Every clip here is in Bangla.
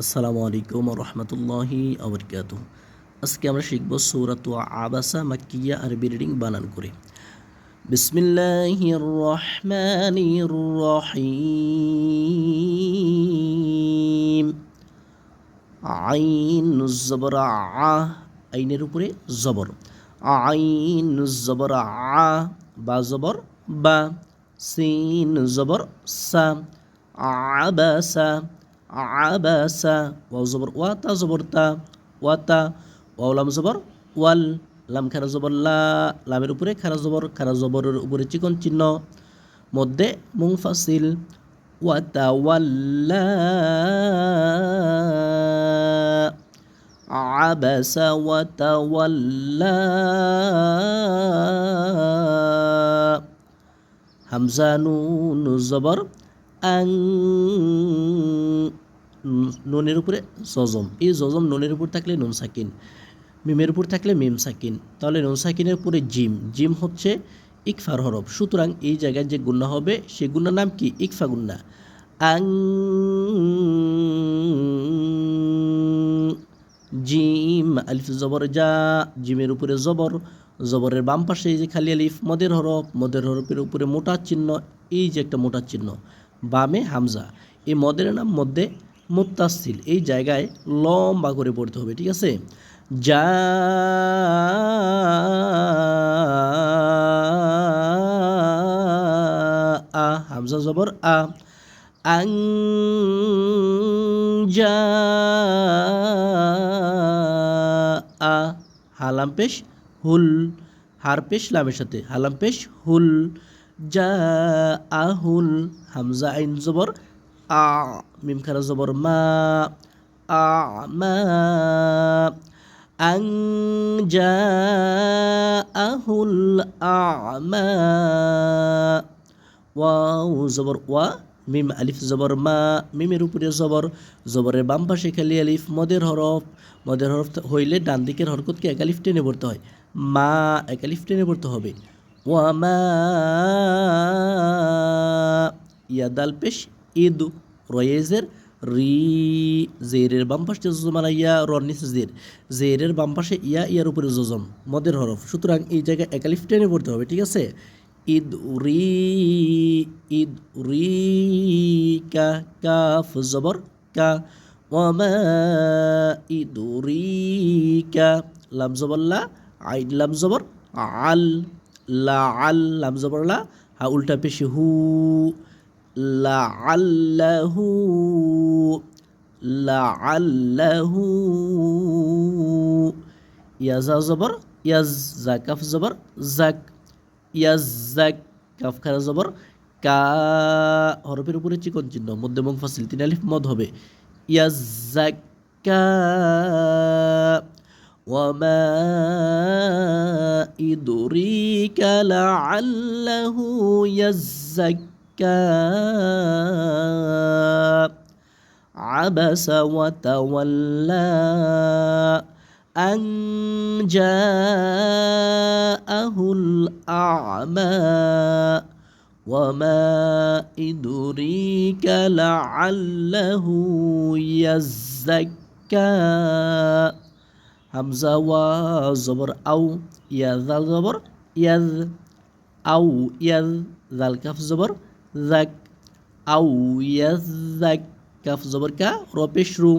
আসসালামু আলাইকুম রহমতুল্লাহি আবরকাত। আজকে আমরা শিখব সৌরাত আবাসা মাক্কিয়া আরবি রিডিং বানান করে। বিসমিল্লাহির রহমানির রহিম আইন জবর আ আইনের উপরে জবর। আইন জবর আ বা জবর, বা। সিন জবর সা। আবাসা আবাসা ওয়াও জবর ওয়া তা জবর তা ওয়া তা ওয়াও লাম জবর ওয়াল লাম খারা জবর লা লামের উপরে খারা জবর খারা জবরের উপরে চিকন চিহ্ন মধ্যে মুংফাসিল ওয়াতাওয়াল্লা عبس وتولى হামজা নুন জবর আং নুনের উপরে জজম এই জজম নুনের উপর থাকলে নুন সাকিন, মিমের উপর থাকলে মিম সাকিন। তাহলে নুন সাকিনের উপরে জিম। জিম হচ্ছে ইকফার হরফ। সুতরাং এই জায়গায় যে গুন্না হবে, সে গুণার নাম কি? ইকফা গুন্না। আং জিম, আলিফ জবর যা জিমের উপরে জবর, জবরের বাম পাশে এই যে খালি আলিফ, মদের হরফ, মদের হরফের উপরে মোটা চিহ্ন, এই যে একটা মোটা চিহ্ন। বামে হামজা। এই মদের নাম মধ্যে মুত্তাসিল এই জায়গায় লম্বা করে পড়তে হবে, ঠিক আছে? যা আ, হামজা জবর আ। আং যা আ, হালাম পেশ হুল। হার পেশ লামের সাথে, হালাম পেশ হুল। যা আহুল হামজা আইন জবর, আ মিম খারা জবর মা, আ, মা যা আহুল আমা ওয়াও জবর, ওয়া, মিম আলিফ জবর, মা, মিমের উপরে জবর, জবরের বাম পাশে খালি আলিফ, মদের হরফ মদের হরফ হইলে ডান দিকের হরকতকে এক আলিফ টেনে পড়তে হয়, মা এক আলিফ টেনে পড়তে হবে। ওয়ামা ইয়াদাল পেশ ইদু রয়েজের রি জেরের বাম পাশে জজমানা ইয়া রনিস জের জেরের বাম পাশে ইয়া, ইয়ার উপরে জজম, মদের হরফ। সুতরাং এই জায়গায় একালিফ টেনে পড়তে হবে, ঠিক আছে? ঈদ রি ঈদ রি, কা, কাফ, জবর, কা। ওয়ামা ঈদ রি, কা, লাম জবর, লা, আইন, লাম জবর, আল। লা আল লাম জবরলা হা, উল্টা পেশি হু। লা আল্লাহু লা আল্লাহু ইয়াজা জবর, ইয়াজ জা কাফ জবর, জাক। ইয়াজ জাক কাফ খারা জবর, কা। হরফের উপরে চিকন চিহ্ন, মধ্যে মং ফাসিল, তিন আলিফ মদ হবে। ইয়াজ জাক কা। ওয়া يدريك لعله يزكى. عبس وتولى أن جاءه الأعمى. وما إدريك لعله يزكى. همزة وزبر أو আউ ইয়া জাল জবর, ইয়াজ আউ ইয়াজ জাল কাফ জবর, জাক আউ ইয়াজ জাক কাফ জবর কা রপেশ রু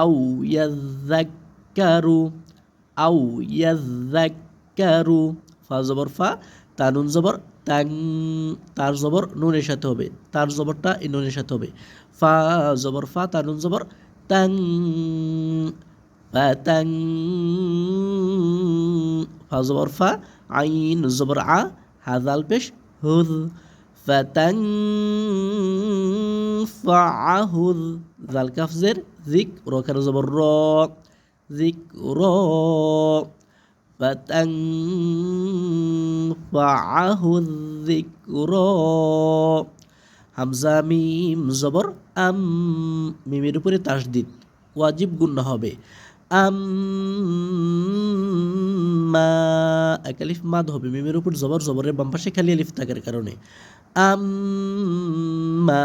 আউ ইয়াজ জাক কারু, আউ ইয়াজ জাক কারু, ফা জবর ফা তানুন জবর, তাং তার জবর নুনের সাথে হবে, তার জবরটা এই নুনের সাথে হবে। ফা জবর ফা তানুন জবর, তাং তাং ফা জবর ফা আইন জবর আ হাজাল পেশ হুদ ফাতাং ফাহুদ জাল জিক রোখার জবর র জিক র ফাতাং ফাহুদ জিক র হামজা মিম জবর আম মিমের উপরে তাসদিদ ওয়াজিব গুণ হবে আম্মা, এক আলিফ মাদ হবে মিমের উপর জবর জবরের বাম পাশে খালি আলিফ থাকার কারণে। আম্মা,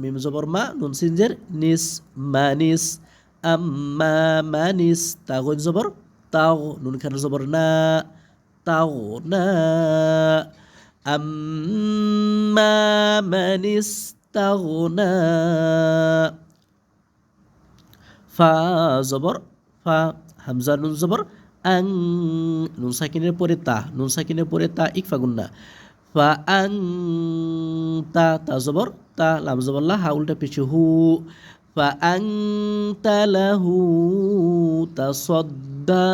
মিম জবর মা, নুন সিনজের নিস মানিস আম্মা মানিস তাগজ জবর তাও নুন খান জবর না তাও না। আম্মা মানিস তাও না। ফা জবর ফা হামজা নুন জবর আং নুন সাকিনের পরে তা নুন সাকিনের পরে তা ইকফা গুন্না ফা আং তা তা জবর তা লাম জবর লা হা উল্টা পিছু হু ফা আং তালাহু তা সদ্দা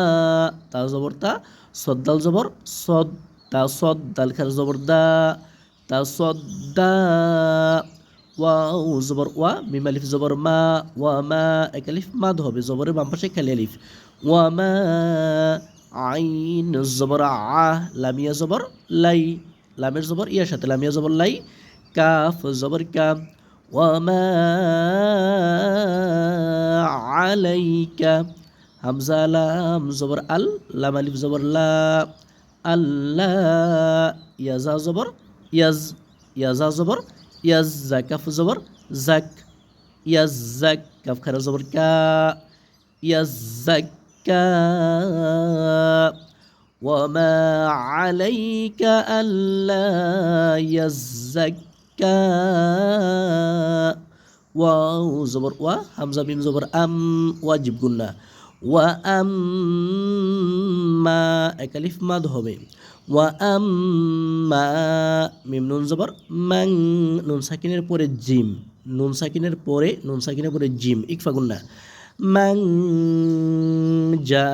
তা জবর তা সদ্দাল জবর সদ তা সদ দাল খার জবর দা তা সদ্দা ওয়াও, জবর ওয়া, মিম আলিফ, জবর মা, ওয়া মা, এক আলিফ মাদ হবে, জবরের বাম পাশে খালি আলিফ। ওয়া মা, আইন, জবর আ, লামিয়া, জবর লাই, লামের জবর ইয়ার সাথে, লামিয়া, জবর লাই, কাফ, জবর কাম, ওয়া মা, আলাইকা, হামজা, লাম, জবর আল, লাম আলিফ, জবর লা আল্লাহ ইয়াজা, জবর, ইয়াজ, ইয়াজা, জবর يزا كف زبر زك. يزك كف خر زبر كا. يزكى. وما عليك ألا يزكى. واو زبر. و همزة زبر. أم واجب قلنا. ওয়া আম্মা একালিফ মাদ হবে। ওয়া আম্মা মিম নুন জবর, মাং, নুন সাকিনের পরে জিম। নুন সাকিনের পরে, নুন সাকিনের পরে জিম। ইকফাগুন্না মাং যা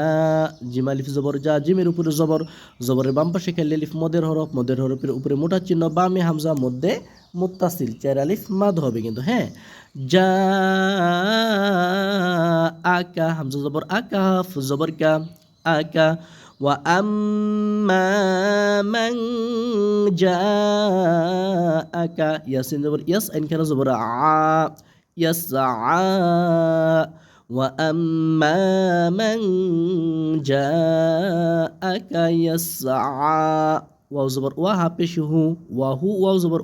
জিম আলিফ জবর যা জিমের উপরে জবর। জবরের বাম পাশে খেলে লিফ মদের হরফ। মদের হরফের উপরে মোটা চিহ্ন, বামে হামজা, মধ্যে মুত্তাসিল চার আলিফ মাদ হবে কিন্তু হ্যাঁ যা আকা হামজা জবর আকা হাফ জবর কা আকা وأما من جاءك ياسين زبر يس إن كان زبر ع يسعى وأما من جاءك يسعى واو زبر وهابشه وهو واو زبر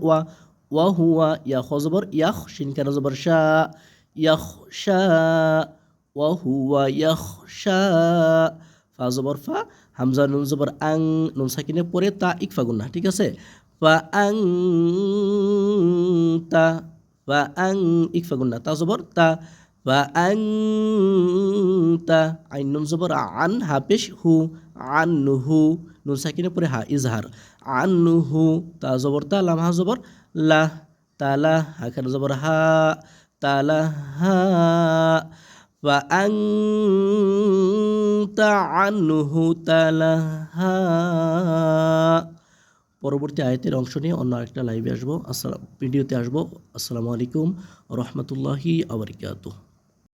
ওয়া হুয়া ইয়াহ জবর ইয়াহ সিনকার জবর? শাহ ইয়াহ শাহ ওয়া হুয়া ইয়াহ শাহ ফা জবর ফা, হামজা নুন জবর আং, নুন সাকিনে পরে তা ইকফা গুন্না, ঠিক আছে? ফা আং, তা, ফা আং ইকফা গুন্না, তা জবর তা, ফা আং, তা, আইন আন হাপেশ হু আন হু নুন সাকিনে হা, ইজহার। আনহু তা জবর তা লামহা জবর লাহ তালা হাখান জবর হা তালা হা আনহু তালাহা পরবর্তী আয়তের অংশ নিয়ে অন্য একটা লাইভে আসব। আসসালাম ভিডিওতে আসব। আসসালামু আলাইকুম রহমতুল্লাহি আবরিকাতুহ